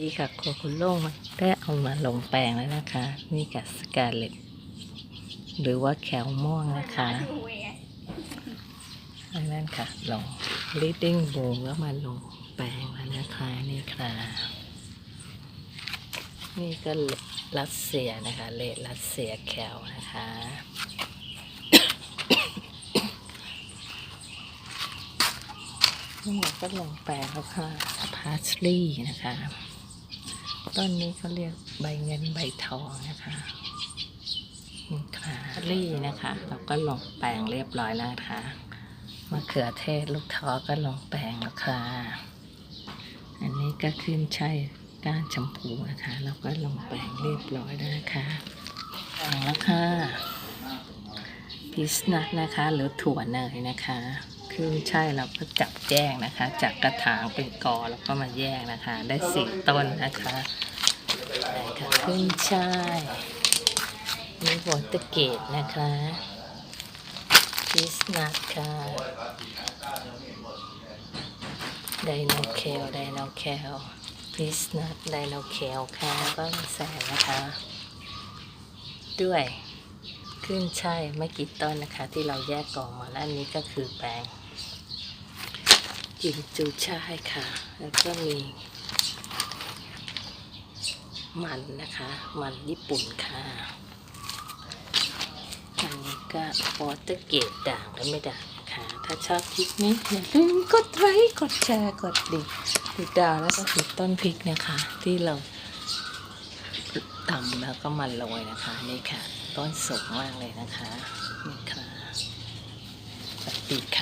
ดีค่ะโคคุณโล่งมาได้เอามาลงแปลงแล้วนะคะ นี่กับสกาเลตหรือว่าแขวม่วงนะคะอันนั้นค่ะลง reading boom แล้วมาลงแปลงแล้วนะคะนี่ค่ะ นี่ก็รัสเซียนะคะเลดรัสเซียแขวนะคะนี่ก็ลงแปลงแล้วค่ะพาสลีย์นะคะ ต้นนี้เขาเรียกใบเงินใบทองนะคะนี่ค่ะลี่นะคะ เราก็ลงแปลงเรียบร้อยแล้วนะคะมะเขือเทศลูกท้อก็ลงแปลงแล้วค่ะ อันนี้ก็ขึ้นใช่ก้านชมพูนะคะ เราก็ลงแปลงเรียบร้อยแล้วนะคะแปลงแล้วค่ะพิสนัทนะคะ หรือถั่วเนยนะคะขึ้นใช่เราก็จับแยกนะคะ จากกระถางเป็นกอแล้วก็มาแยกนะคะ ได้สี่ต้นนะคะ ขึ้นช่ายมีวอเตเกตนะคะพิสนัทค่ะไดโนเคลไดโนเคลพิสนัทไดโนเคลค่ะก็มาใส่นะคะ ด้วยขึ้นช่ายไม่กี่ต้นนะคะ ที่เราแยกกล่องมาแล้วอันนี้ก็คือแปลงกิมจูช่ายค่ะ แล้วก็มี มันนะคะ มันญี่ปุ่นค่ะอันนี้ก็วอเตอร์เกตด่างและไม่ด่างค่ะ ถ้าชอบคลิปนี้อย่าลืมกดไลค์กดแชร์กดดิติดดาวแล้วก็ติดต้นพริกนะคะ ที่เราตำแล้วก็มาโรยนะคะ นี่ค่ะ ต้นสูงมากเลยนะคะ นี่ค่ะสวัสดีค่ะ